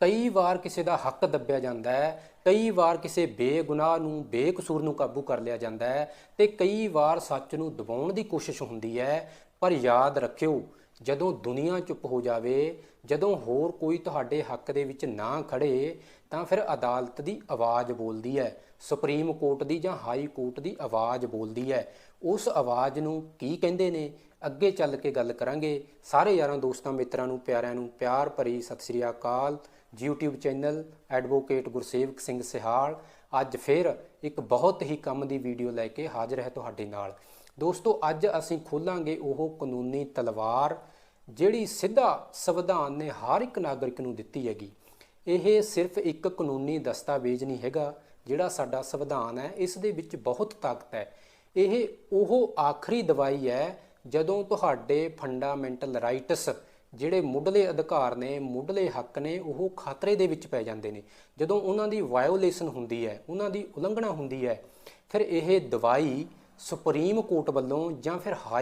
ਕਈ ਵਾਰ ਕਿਸੇ ਦਾ ਹੱਕ ਦੱਬਿਆ ਜਾਂਦਾ ਹੈ, ਕਈ ਵਾਰ ਕਿਸੇ ਬੇਗੁਨਾਹ ਨੂੰ, ਬੇਕਸੂਰ ਨੂੰ ਕਾਬੂ ਕਰ ਲਿਆ ਜਾਂਦਾ ਹੈ ਤੇ ਕਈ ਵਾਰ ਸੱਚ ਨੂੰ ਦਬਾਉਣ ਦੀ ਕੋਸ਼ਿਸ਼ ਹੁੰਦੀ ਹੈ। ਪਰ ਯਾਦ ਰੱਖਿਓ ਜਦੋਂ ਦੁਨੀਆ ਚੁੱਪ ਹੋ ਜਾਵੇ, ਜਦੋਂ ਹੋਰ ਕੋਈ ਤੁਹਾਡੇ ਹੱਕ ਦੇ ਵਿੱਚ ਨਾ ਖੜੇ, ਤਾਂ ਫਿਰ ਅਦਾਲਤ ਦੀ ਆਵਾਜ਼ ਬੋਲਦੀ ਹੈ, ਸੁਪਰੀਮ ਕੋਰਟ ਦੀ ਜਾਂ ਹਾਈ ਕੋਰਟ ਦੀ ਆਵਾਜ਼ ਬੋਲਦੀ ਹੈ। ਉਸ ਆਵਾਜ਼ ਨੂੰ ਕੀ ਕਹਿੰਦੇ ਨੇ? ਅੱਗੇ ਚੱਲ ਕੇ ਗੱਲ ਕਰਾਂਗੇ। ਸਾਰੇ ਯਾਰਾਂ ਦੋਸਤਾਂ, ਮਿੱਤਰਾਂ ਨੂੰ, ਪਿਆਰਿਆਂ ਨੂੰ ਪਿਆਰ ਭਰੀ ਸਤਿ ਸ੍ਰੀ ਅਕਾਲ। YouTube channel advocate Gursevak Singh Sihal. ਅੱਜ ਫਿਰ ਇੱਕ ਬਹੁਤ ਹੀ ਕੰਮ ਦੀ ਵੀਡੀਓ ਲੈ ਕੇ ਹਾਜ਼ਰ ਹੈ ਤੁਹਾਡੇ ਨਾਲ। ਦੋਸਤੋ, ਅੱਜ ਅਸੀਂ ਖੋਲਾਂਗੇ ਉਹ ਕਾਨੂੰਨੀ ਤਲਵਾਰ ਜਿਹੜੀ ਸਿੱਧਾ ਸੰਵਿਧਾਨ ਨੇ ਹਰ ਇੱਕ ਨਾਗਰਿਕ ਨੂੰ ਦਿੱਤੀ ਹੈਗੀ, ਇਹ ਸਿਰਫ ਇੱਕ ਕਾਨੂੰਨੀ ਦਸਤਾਵੇਜ਼ ਨਹੀਂ ਹੈਗਾ ਜਿਹੜਾ ਸਾਡਾ ਸੰਵਿਧਾਨ ਹੈ, ਇਸ ਦੇ ਵਿੱਚ ਬਹੁਤ ਤਾਕਤ ਹੈ। ਇਹ ਉਹ ਆਖਰੀ ਦਵਾਈ ਹੈ ਜਦੋਂ ਤੁਹਾਡੇ ਫੰਡਾਮੈਂਟਲ ਰਾਈਟਸ ਜਿਹੜੇ ਮੁੱਢਲੇ ਅਧਿਕਾਰ ਨੇ, ਮੁੱਢਲੇ ਹੱਕ ਨੇ, ਉਹ ਖਤਰੇ ਦੇ ਵਿੱਚ ਪੈ ਜਾਂਦੇ ਨੇ। ਜਦੋਂ ਉਹਨਾਂ ਦੀ ਵਾਇਓਲੇਸ਼ਨ ਹੁੰਦੀ ਹੈ, ਉਹਨਾਂ ਦੀ ਉਲੰਘਣਾ ਹੁੰਦੀ ਹੈ, ਫਿਰ ਇਹ ਦਵਾਈ ਸੁਪਰੀਮ ਕੋਰਟ ਵੱਲੋਂ ਜਾਂ ਫਿਰ ਹਾਈ